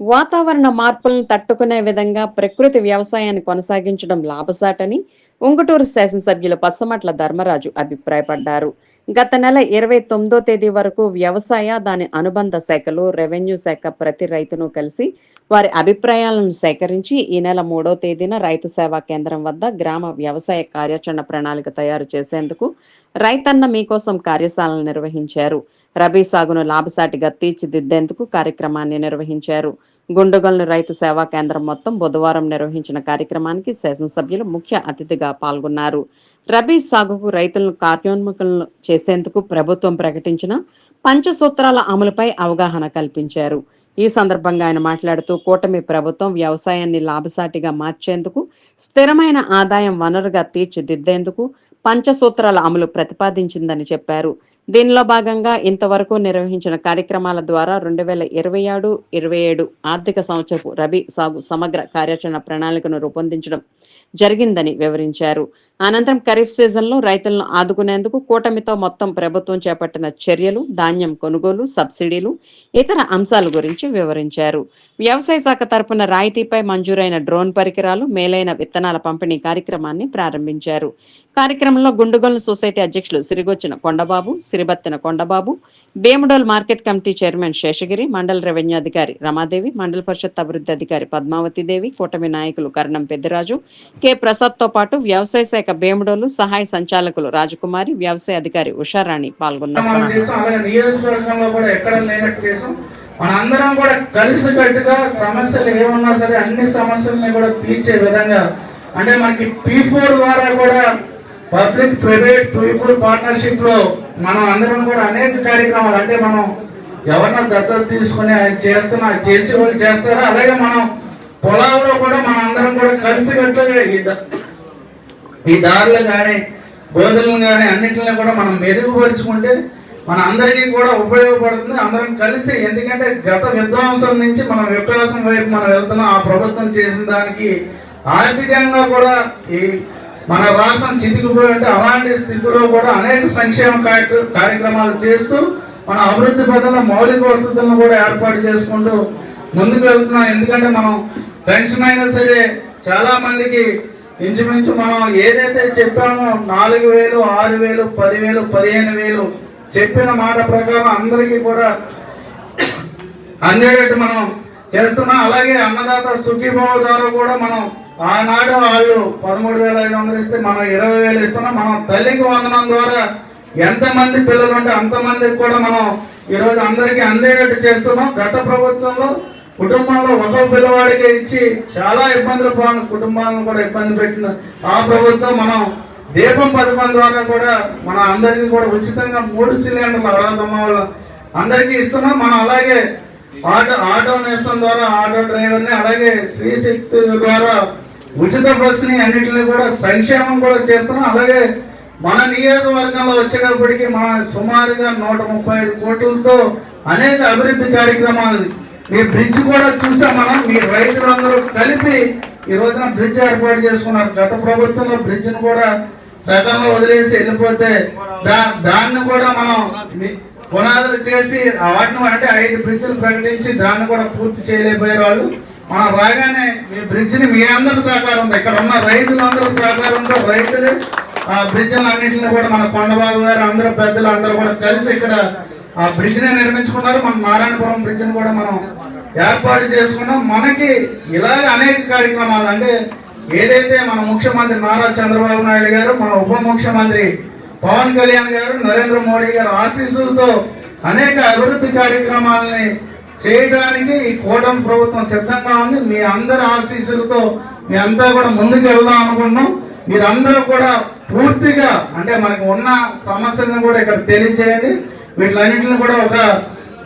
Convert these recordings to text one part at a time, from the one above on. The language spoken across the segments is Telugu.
వాతావరణ మార్పులను తట్టుకునే విధంగా ప్రకృతి వ్యవసాయాన్ని కొనసాగించడం లాభసాటని ఉంగుటూరు శాసనసభ్యులు పసమట్ల ధర్మరాజు అభిప్రాయపడ్డారు. గత నెల ఇరవై తొమ్మిదో తేదీ వరకు వ్యవసాయ దాని అనుబంధ శాఖలు రెవెన్యూ శాఖ ప్రతి రైతును కలిసి వారి అభిప్రాయాలను సేకరించి ఈ నెల మూడో తేదీన రైతు సేవా కేంద్రం వద్ద గ్రామ వ్యవసాయ కార్యాచరణ ప్రణాళిక తయారు చేసేందుకు రైతన్న మీకోసం కార్యశాలను నిర్వహించారు. రబీ సాగును లాభసాటిగా తీర్చిదిద్దేందుకు కార్యక్రమాన్ని నిర్వహించారు. గుండగల్లు రైతు సేవా కేంద్రం మొత్తం బుధవారం నిర్వహించిన కార్యక్రమానికి శాసనసభ్యులు ముఖ్య అతిథిగా పాల్గొన్నారు. రబీ సాగుకు రైతులను కార్యోన్ముఖులను చేసేందుకు ప్రభుత్వం ప్రకటించిన పంచసూత్రాల అమలుపై అవగాహన కల్పించారు. ఈ సందర్భంగా ఆయన మాట్లాడుతూ కూటమి ప్రభుత్వం వ్యవసాయాన్ని లాభసాటిగా మార్చేందుకు స్థిరమైన ఆదాయం వనరుగా తీర్చిదిద్దేందుకు పంచసూత్రాల అమలు ప్రతిపాదించిందని చెప్పారు. దీనిలో భాగంగా ఇంతవరకు నిర్వహించిన కార్యక్రమాల ద్వారా రెండు వేల ఇరవై ఆరు ఇరవై ఏడు ఆర్థిక సంవత్సరపు రబీ సాగు సమగ్ర కార్యాచరణ ప్రణాళికను రూపొందించడం జరిగిందని వివరించారు. అనంతరం ఖరీఫ్ సీజన్లో రైతులను ఆదుకునేందుకు కూటమితో మొత్తం ప్రభుత్వం చేపట్టిన చర్యలు ధాన్యం కొనుగోలు సబ్సిడీలు ఇతర అంశాల గురించి వివరించారు. వ్యవసాయ శాఖ తరపున రాయితీపై మంజూరైన డ్రోన్ పరికరాలు మేలైన విత్తనాల పంపిణీ కార్యక్రమాన్ని ప్రారంభించారు. కార్యక్రమంలో గుండుగోలు సొసైటీ అధ్యక్షులు Sirigochina Kondababu Siribattina Kondababu Bhimadole market committee chairman Seshagiri మండల రెవెన్యూ అధికారి రమాదేవి మండల పరిషత్ అభివృద్ధి అధికారి పద్మావతి దేవి కూటమి నాయకులు కరణం పెద్దిరాజు కె ప్రసాద్తో పాటు వ్యవసాయ శాఖ భీమడోలు సహాయ సంచాలకులు రాజకుమారి వ్యవసాయ అధికారి ఉషారాణి పాల్గొన్నారు. కూడా మన అందరం కూడా కలిసికట్టుగా సమస్యలు ఏమున్నా సరే అన్ని సమస్యల్ని కూడా తీర్చే విధంగా అంటే మనకి పీ ఫోర్ ద్వారా కూడా పబ్లిక్ ప్రైవేట్ పీపుల్ పార్ట్నర్షిప్లో మనం అందరం కూడా అనేక కార్యక్రమాలు అంటే మనం ఎవరన్నా దత్తత తీసుకుని ఆయన చేస్తున్నా చేసి వాళ్ళు చేస్తారా? అలాగే మనం పొలాల్లో కూడా మన అందరం కూడా కలిసికట్టుగా ఈ ఈ దారులు కానీ బోధనలు కానీ అన్నిటిని కూడా మనం మెరుగుపరుచుకుంటే మన అందరికీ కూడా ఉపయోగపడుతుంది. అందరం కలిసి ఎందుకంటే గత విధ్వంసం నుంచి మనం వికాసం వైపు మనం వెళ్తున్నాం. ఆ ప్రభుత్వం చేసిన దానికి ఆర్థికంగా కూడా ఈ మన రాష్ట్రం చితికిపోయినట్టు అలాంటి స్థితిలో కూడా అనేక సంక్షేమ కార్యక్రమాలు చేస్తూ మన అభివృద్ధి పథంలో మౌలిక వసతులను కూడా ఏర్పాటు చేసుకుంటూ ముందుకు వెళ్తున్నాం. ఎందుకంటే మనం పెన్షన్ అయినా సరే చాలా మందికి ఇంచుమించు మనం ఏదైతే చెప్పామో నాలుగు వేలు ఆరు వేలు పదివేలు పదిహేను వేలు చెప్పిన మాట ప్రకారం అందరికీ కూడా అందేటట్టు మనం చేస్తున్నాం. అలాగే అన్నదాత సుఖీభావ ద్వారా కూడా మనం ఆనాడు వాళ్ళు పదమూడు వేల ఐదు వందలు ఇస్తే మనం ఇరవై వేలు ఇస్తున్నాం. మనం తల్లికి వందనం ద్వారా ఎంతమంది పిల్లలు ఉంటే అంతమందికి కూడా మనం ఈరోజు అందరికీ అందేటట్టు చేస్తున్నాం. గత ప్రభుత్వంలో కుటుంబంలో ఒక పిల్లవాడికి ఇచ్చి చాలా ఇబ్బందులు పోను కుటుంబాలను కూడా ఇబ్బంది పెట్టిన ఆ ప్రభుత్వం మనం దీపం పథకం ద్వారా కూడా మన అందరికీ కూడా ఉచితంగా మూడు సిలిండర్లు అర్హత వాళ్ళ అందరికీ ఇస్తున్నాం. మనం అలాగే ఆటో ఆటో నేస్తం ద్వారా ఆటో డ్రైవర్ని అలాగే స్త్రీ శక్తి ద్వారా ఉచిత బస్సుని అన్నిటిని కూడా సంక్షేమం కూడా చేస్తున్నాం. అలాగే మన నియోజకవర్గంలో వచ్చేటప్పటికి మన సుమారుగా నూట ముప్పై ఐదు కోట్లతో అనేక అభివృద్ధి కార్యక్రమాలు మీ బ్రిడ్జ్ కూడా చూసాం మనం. మీ రైతులందరూ కలిపి ఈ రోజున బ్రిడ్జ్ ఏర్పాటు చేసుకున్నారు. గత ప్రభుత్వంలో బ్రిడ్జ్ను కూడా సగంలో వదిలేసి వెళ్ళిపోతే దా దాన్ని కూడా మనం పునాదులు చేసి వాటిని అంటే ఐదు బ్రిడ్జ్లు ప్రకటించి దాన్ని కూడా పూర్తి చేయలేకపోయే వాళ్ళు. మనం రాగానే మీ బ్రిడ్జ్ని మీ అందరి సహకారం ఇక్కడ ఉన్న రైతులందరూ సహకారంతో రైతులు ఆ బ్రిడ్జ్లు అన్నింటిని కూడా మన కొండబాబు గారు అందరూ పెద్దలు అందరూ కూడా కలిసి ఇక్కడ ఆ బ్రిడ్జ్ని నిర్మించుకున్నారు. మన నారాయణపురం బ్రిడ్జ్ని కూడా మనం ఏర్పాటు చేసుకున్నాం. మనకి ఇలాగ అనేక కార్యక్రమాలు అంటే ఏదైతే మన ముఖ్యమంత్రి నారా చంద్రబాబు నాయుడు గారు మన ఉప ముఖ్యమంత్రి పవన్ కళ్యాణ్ గారు నరేంద్ర మోడీ గారు ఆశీస్సులతో అనేక అభివృద్ధి కార్యక్రమాలని చేయడానికి ఈ కూటమి ప్రభుత్వం సిద్ధంగా ఉంది. మీ అందరి ఆశీస్సులతో మీ అంతా కూడా ముందుకు వెళ్దాం అనుకుంటున్నాం. మీరందరూ కూడా పూర్తిగా అంటే మనకు ఉన్న సమస్యలను కూడా ఇక్కడ తెలియజేయండి. వీటిలన్నింటిని కూడా ఒక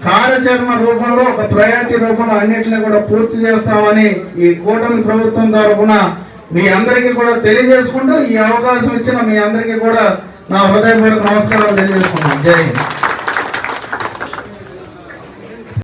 కార్యాచరణ రూపంలో ఒక ప్రయారిటీ రూపంలో అన్నింటిని కూడా పూర్తి చేస్తామని ఈ కూటమి ప్రభుత్వం తరఫున మీ అందరికీ కూడా తెలియజేసుకుంటూ ఈ అవకాశం ఇచ్చిన మీ అందరికీ కూడా నా హృదయపూర్వక నమస్కారాలు తెలియజేసుకున్నాను జై హింద్.